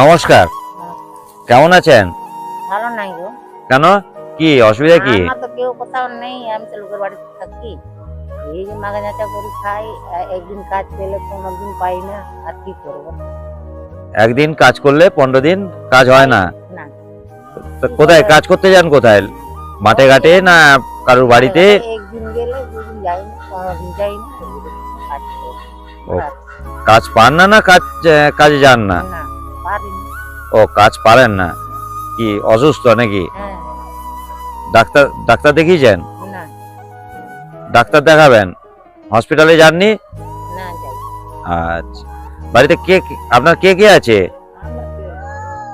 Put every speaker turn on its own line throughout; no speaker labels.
নমস্কার। কেমন আছেন?
ভালো নাই গো।
কেন? কি অসুবিধা কি?
আমার তো কেউ কোথাও নেই আমি তো লোকের বাড়িতে থাকি। এই যে মাগা যাচা করে খাই একদিন কাজ পেলে পনেরো দিন পাই না আর কি করব?
একদিন কাজ করলে পনেরো দিন কাজ হয় না? কোথায় কাজ করতে যান কোথায়? মাঠে ঘাটে না কারোর বাড়িতে?
একদিন গেলে দুদিন যাই না পনেরো দিন যাই না কাজ
পান না না কাজ কাজে যান না। ও কাজ পারেন না। কি অসুস্থ নাকি?
হ্যাঁ।
ডাক্তার ডাক্তার দেখিয়েছেন? ডাক্তার দেখাবেন? হসপিটালে যাননি? আচ্ছা। বাড়িতে কে কে- আপনার কে কে আছে?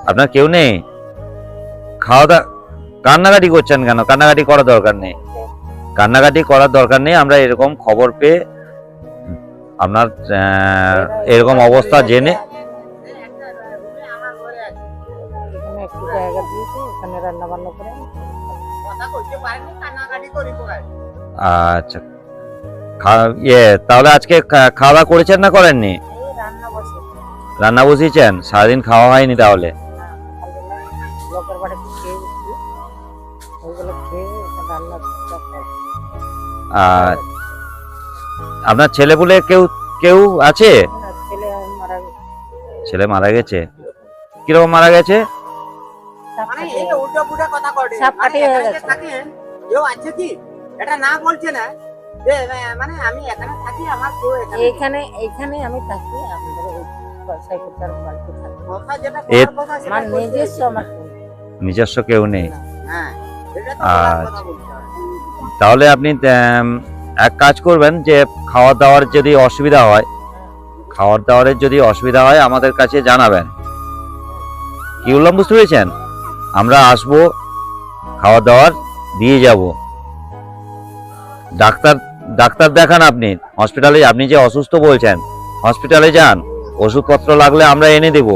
আপনার কেউ নেই? খাওয়া দাওয়া কান্নাকাটি করছেন কেন? কান্নাকাটি করার দরকার নেই। কান্নাকাটি করার দরকার নেই আমরা এরকম খবর পেয়ে আপনার এরকম অবস্থা জেনে আচ্ছা। ইয়ে তাহলে আজকে খাওয়া দাওয়া করেছেন না করেননি?
রান্না
বসিয়েছেন? সারাদিন খাওয়া হয়নি তাহলে। আর আপনার ছেলেপুলে কেউ কেউ আছে?
ছেলে মারা গেছে।
ছেলে মারা গেছে? কীরকম মারা গেছে
সাপ
মানে
সাপ
মানে
কাটিয়ে হয়ে গেছে।
কেউ আছে কি? এটা না বলছে না যে মানে আমি এখানে থাকি আমার কেউ এখানে
এইখানে আমি থাকি আমাদের ওই সাইকেলটার বাড়িতে থাকি।
কথা যেটা কথা
আমার নিজস্ব আমার কেউ নেই।
নিজস্ব কেউ
হ্যাঁ
আচ্ছা। তাহলে আপনি এক কাজ করবেন যে খাওয়া দাওয়ার যদি অসুবিধা হয় খাওয়ার দাওয়ারের যদি অসুবিধা হয় আমাদের কাছে জানাবেন। কি বললাম বুঝতে পেরেছেন? আমরা আসব খাওয়া দাওয়ার দিয়ে যাব। ডাক্তার ডাক্তার দেখান আপনি। হসপিটালে আপনি যে অসুস্থ বলছেন হসপিটালে যান। ওষুধপত্র লাগলে আমরা এনে দেব।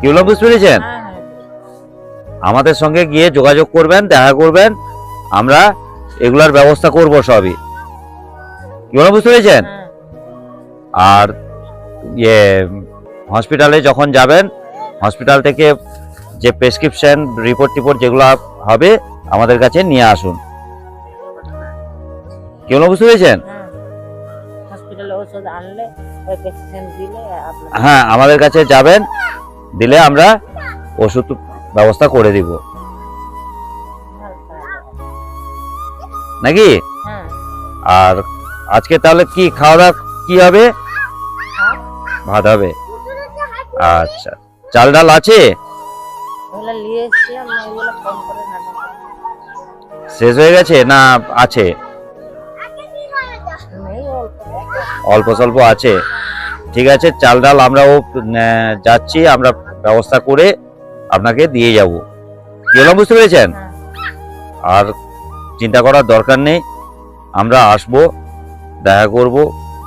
কি বললাম বুঝতে পেরেছেন?
হ্যাঁ হ্যাঁ
আমাদের সঙ্গে গিয়ে যোগাযোগ করবেন দেখা করবেন। আমরা এগুলার ব্যবস্থা করব সবই। কি বললাম বুঝতে পেরেছেন?
হ্যাঁ।
আর ইয়ে হসপিটালে যখন যাবেন হসপিটাল থেকে যে প্রেসক্রিপশন রিপোর্ট টিপোর্ট যেগুলো হবে আমাদের কাছে নিয়ে আসুন। কি বললাম বুঝতে পেরেছেন?
হ্যাঁ। হসপিটালে ওষুধ আনলে ওই প্রেসক্রিপশন দিলে
হ্যাঁ আমাদের কাছে যাবেন দিলে আমরা ওষুধ ব্যবস্থা করে দিব। নাকি?
হ্যাঁ।
আর আজকে তাহলে কি খাওয়া দাওয়া কি হবে? ভাত হবে। আচ্ছা। চাল ডাল আছে। শেষ হয়ে গেছে না আছে?
অল্প
স্বল্প আছে। ঠিক আছে চাল ডাল আমরাও যাচ্ছি আমরা ব্যবস্থা করে আপনাকে দিয়ে যাব। কি হলাম বুঝতে পেরেছেন?
হ্যাঁ।
আর চিন্তা করার দরকার নেই আমরা আসব দেখা করব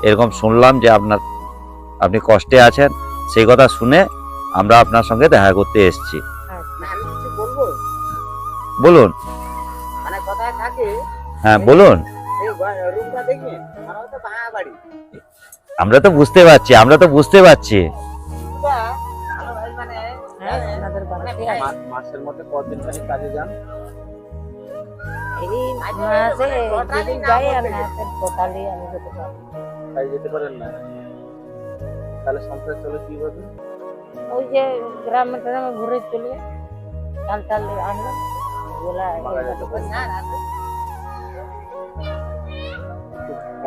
এরকম শুনলাম যে আপনার আপনি কষ্টে আছেন সেই কথা শুনে আমরা আপনার সঙ্গে দেখা করতে এসেছি। বলুন।
মানে
হ্যাঁ বলুন।
রুমটা দেখবেন আমার তো ভাঙা বাড়ি।
আমরা তো বুঝতে পারছি আমরা তো বুঝতে পারছি।
মানে
হ্যাঁ আপনাদের বাড়িতে আছে
মা- মাসের মধ্যে কদিন খানি কাজে যান?
আমি যেতে
পারেন না? তাহলে সংসার চলে কীভাবে
ওই যে গ্রামে গ্রামে ঘুরে চলে চাল চাল আনলাম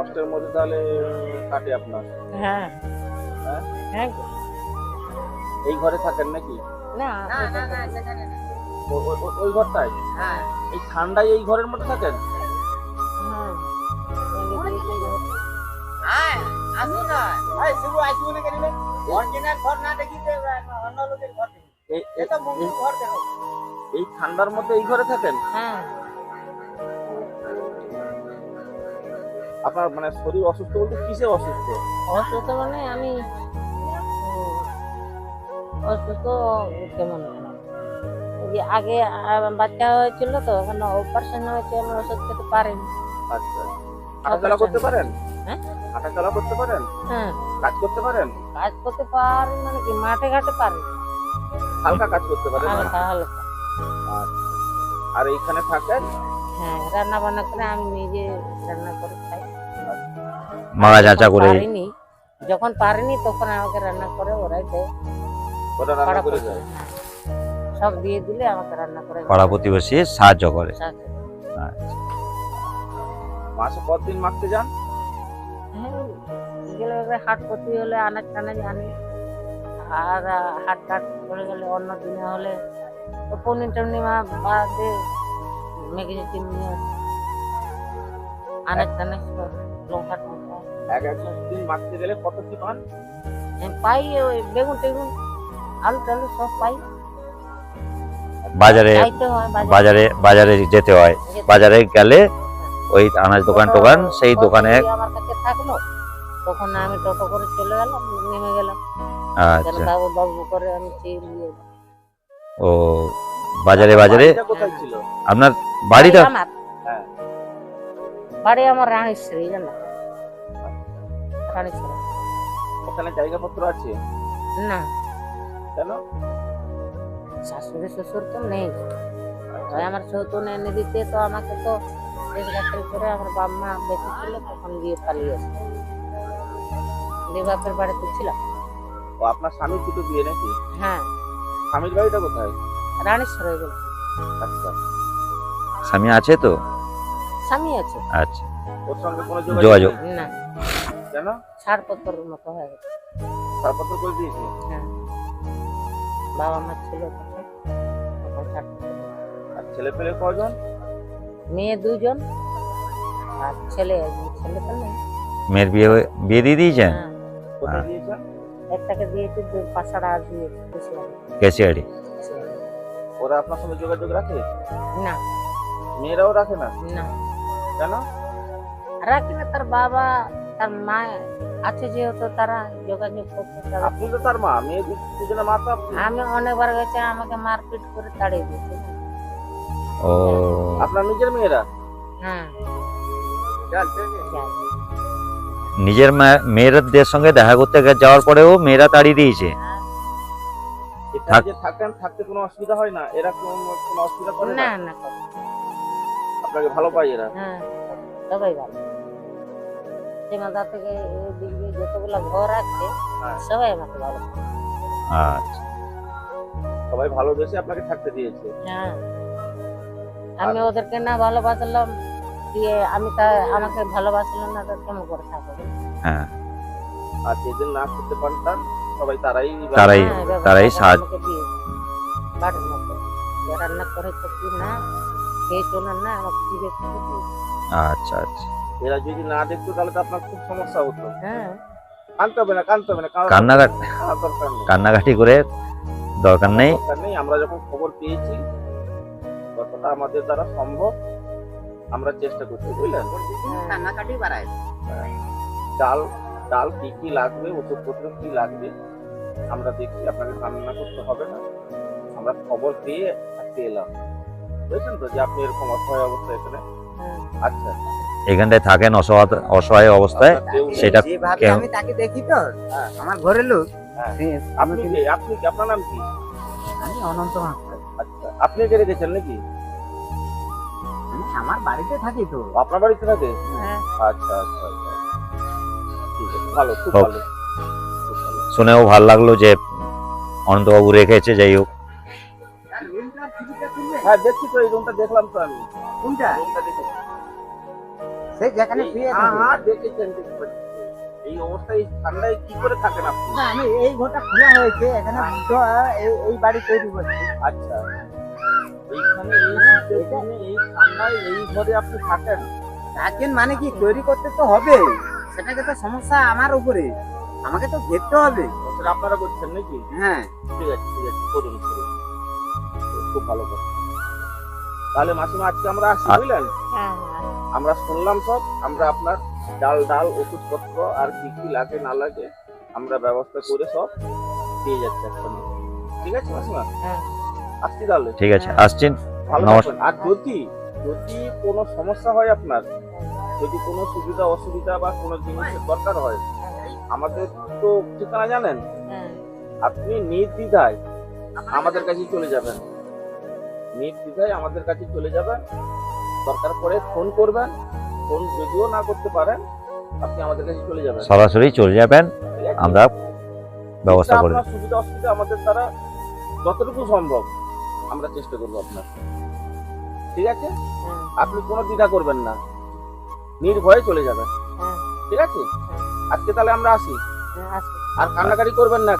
কষ্টের মধ্যে তাহলে কাটে আপনার।
হ্যাঁ।
হ্যাঁ?
হ্যাঁ।
এই ঘরে থাকেন নাকি?
না
না না না সেখানে
ওই ঘরটায়?
হ্যাঁ।
এই ঠান্ডায় এই ঘরের মধ্যে থাকেন?
হ্যাঁ।
হ্যাঁ আসুন না। ভাই শুধু আসব না কেন অরিজিনাল ঘর না দেখি অন্য লোকের ঘর দেখি।
এই-
ঘর দেখো।
এই ঠান্ডার মধ্যে এই ঘরে থাকেন?
হ্যাঁ।
আপনার মানে শরীর অসুস্থ বলতে কিসে অসুস্থ?
অসুস্থ মানে আমি অসুস্থ কেমন যে আগে বাচ্চা হয়েছিল তো এখন অপারেশন হয়েছে আমি ওষুধ খেতে পারিনি।
আচ্ছা। হাঁটাচলা করতে পারেন?
হ্যাঁ?
হাঁটাচলা করতে পারেন?
হ্যাঁ।
কাজ করতে পারেন?
কাজ করতে পারি মানে কি মাঠে ঘাটে পারি।
হালকা কাজ করতে পারেন না?
হালকা হালকা।
আচ্ছা। আর এইখানে থাকেন?
হ্যাঁ রান্না বান্না করে আমি নিজে রান্না করে খাই
চাচা
যখন
করে
পারিনি যখন পারিনি তখন আমাকে রান্না করে ওরাই দেয়
ওটা রান্না করে
প্রতি- হ্যাঁ। সব দিয়ে দিলে আমাকে রান্না করে
পাড়া প্রতিবেশী সাহায্য করে। আচ্ছা।
মাসে কতদিন মাখতে যান
হ্যাঁ গেলে হাট প্রতি হলে আনাজ টানাজ আনি আর হাট টাট করে গেলে অন্য দিনে হলে পূর্ণিমা টর্ণিমা বাদে মেঘে চিনি আনাজ টানাজ সব লঙ্কা টঙ্কা।
এক এক দিন মাখতে গেলে কত কি পান?
হ্যাঁ, পাই ওই বেগুন টেগুন আলু টালু সব পাই।
বাজারে
হয়
বাজারে। বাজারে যেতে হয়। বাজারে গেলে ওই আনাজ দোকান টোকান সেই দোকানে
আমার কাছে থাকল তখন আমি টোটো করে চলে গেলাম নেমে গেলাম।
আচ্ছা।
বাবু বাবু করে আমি নিয়ে
ও বাজারে বাজারে?
বাড়িটা কোথায় ছিল?
আপনার বাড়িটা?
আমার।
হ্যাঁ।
বাড়ি আমার রানীশ্রী জানো
ওখানে জায়গাপত্র আছে?
না।
কেন?
শাশুড়ি শ্বশুর তো নেই। ওই আমার সৌতন এনে দিতে তো আমাকে তো দেশ করে আমার বাপ মা বেঁচে ছিল তখন গিয়ে পালিয়ে এসে দিয়ে বাপের বাড়িতে ছিলাম।
ও আপনার স্বামী দুটো বিয়ে নাকি?
হ্যাঁ।
স্বামীর বাড়িটা কোথায়?
রানীশ্বরে গেল।
আচ্ছা।
স্বামী আছে তো?
স্বামী আছে।
আচ্ছা।
ওর সঙ্গে কোনো
যোগাযোগ।
না।
কেন?
ছাড়পত্র মতো হয়ে গেছে।
ছাড়পত্র করে দিয়েছে?
হ্যাঁ। বাবা মা ছিল তখন, তখন ছাড়পত্র
আর ছেলে পেলে কজন?
মেয়ে দুজন। আর ছেলে ছেলে নেই।
মেয়ের বিয়ে হয়ে- বিয়ে দিয়ে দিয়েছেন?
হ্যাঁ, একটাকে দিয়েছি দু পাঁচটা আর দিয়ে বেশি হবে।
কেসিয়ারি
ওরা আপনার সঙ্গে যোগাযোগ রাখে?
না।
মেয়েরাও রাখে না?
না।
কেন?
রাখি না তার বাবা তার মা আছে যেহেতু তারা যোগাযোগ করতে
আপনি তো তার মা মেয়ে দুজনে মা তো
আমি অনেকবার গেছে আমাকে মারপিট করে তাড়িয়ে দিয়েছে।
ও।
আপনার নিজের মেয়েরা?
হ্যাঁ।
নিজের মেয়েদের সঙ্গে দেখা করতে যাওয়ার পরেও মেয়েরা তাড়িয়ে দিয়েছে?
থাকেন থাকতে কোনো অসুবিধা হয় না? এরা কোনো কোনো অসুবিধা করে না?
না।
আপনাকে ভালো পাই এরা?
হ্যাঁ সবাই ভালো। সীমাদা থেকে এদিকে যতগুলো ঘর আছে
হ্যাঁ।
সবাই আমাকে ভালো।
আচ্ছা।
সবাই ভালোবেসে আপনাকে থাকতে দিয়েছে।
হ্যাঁ। আমি ওদেরকে না ভালোবাসলাম দিয়ে আমি তা আমাকে ভালোবাসলো না তো কেমন করে থাকব?
হ্যাঁ।
আর যেদিন না করতে পারতাম সবাই তারাই
তারাই
হ্যাঁ,
তারাই সাহায্য
রান্না করে তো কি না খেয়ে চলে না আমাকে দিবে?
আচ্ছা আচ্ছা।
এরা যদি না দেখতো তাহলে তো আপনার খুব সমস্যা হতো।
হ্যাঁ।
কানতে হবে না কানতে হবে না দরকার
কান্নাকাটি করে দরকার নেই।
নেই আমরা যখন খবর পেয়েছি যতটা আমাদের দ্বারা সম্ভব আমরা চেষ্টা করছি বুঝলেন?
কান্নাকাটি বাড়ায়।
ডাল ডাল কি কি লাগবে ওষুধপত্র কি লাগবে আমরা দেখছি আপনাকে কান্না করতে হবে না। আমরা খবর পেয়ে আজকে এলাম। বুঝেছেন তো যে আপনি এরকম অসহায় অবস্থা এখানে
হ্যাঁ।
আচ্ছা।
এখানটায় থাকেন অসহায় অসহায় অবস্থায়। সেটা
আমি তাকে দেখি তো
হ্যাঁ।
আমার ঘরের লোক।
হ্যাঁ। আপনি আপনি কি? আপনার নাম কি?
আমি অনন্ত
আচ্ছা। আপনি কে রেখেছেন নাকি?
আমার বাড়িতে থাকি তো।
আপনার বাড়িতে থাকে?
হ্যাঁ।
আচ্ছা আচ্ছা আচ্ছা। ঠিক আছে। ভালো খুব ভালো।
শুনেও ভালো লাগল যে অনন্তবাবু রেখেছে যাই হোক।
হ্যাঁ দেখছি তো এই রুমটা দেখলাম তো আমি।
কোনটা? সে যেখানে শুয়ে
হ্যাঁ, হ্যাঁ, দেখেছেন, দেখেছেন। এই অবস্থায় ঠান্ডায় কি করে থাকেন আপনি?
না, আমি এই ঘরটা খোলা হয়েছে এখানে এই- এই বাড়ি তৈরি
আচ্ছা। এইখানে এই এই ঠান্ডায় এই ঘরে আপনি থাকেন?
থাকেন মানে কি তৈরি করতে তো হবে। সেটাকে তো সমস্যা আমার উপরে। আমাকে তো ঘেরতে হবে।
আপনারা করছেন নাকি?
হ্যাঁ।
ঠিক আছে ঠিক আছে করুন করুন খুব ভালো কথা। তাহলে মাসিমা আজকে আমরা আসি বুঝলেন?
হ্যাঁ হ্যাঁ।
আমরা শুনলাম সব আমরা আপনার ডাল ডাল ওষুধপত্র আর কি কি লাগে না লাগে আমরা ব্যবস্থা করে সব দিয়ে যাচ্ছি এক্ষুনি ঠিক আছে মাসিমা?
হ্যাঁ।
আসছি তাহলে।
ঠিক আছে আসছেন।
আর যদি যদি কোনো সমস্যা হয় আপনার যদি কোনো সুবিধা অসুবিধা বা কোনো জিনিসের দরকার হয় আমাদের তো ঠিকানা জানেন?
হ্যাঁ।
আপনি নির্দ্বিধায় আমাদের কাছে চলে যাবেন। নির্দ্বিধায় আমাদের কাছে চলে যাবেন। দরকার পড়ে ফোন করবেন। ফোন যদিও না করতে পারেন আপনি আমাদের কাছে চলে যাবেন।
সরাসরি চলে যাবেন।
ঠিক
আমরা ব্যবস্থা করে
সুবিধা অসুবিধা আমাদের দ্বারা যতটুকু সম্ভব আমরা চেষ্টা করব আপনার। ঠিক আছে?
হ্যাঁ।
আপনি কোনো দ্বিধা করবেন না। নির্ভয়ে চলে যাবেন।
হ্যাঁ।
ঠিক আছে? আজকে তাহলে আমরা আসি।
হ্যাঁ
আর কান্নাকাটি করবেন না।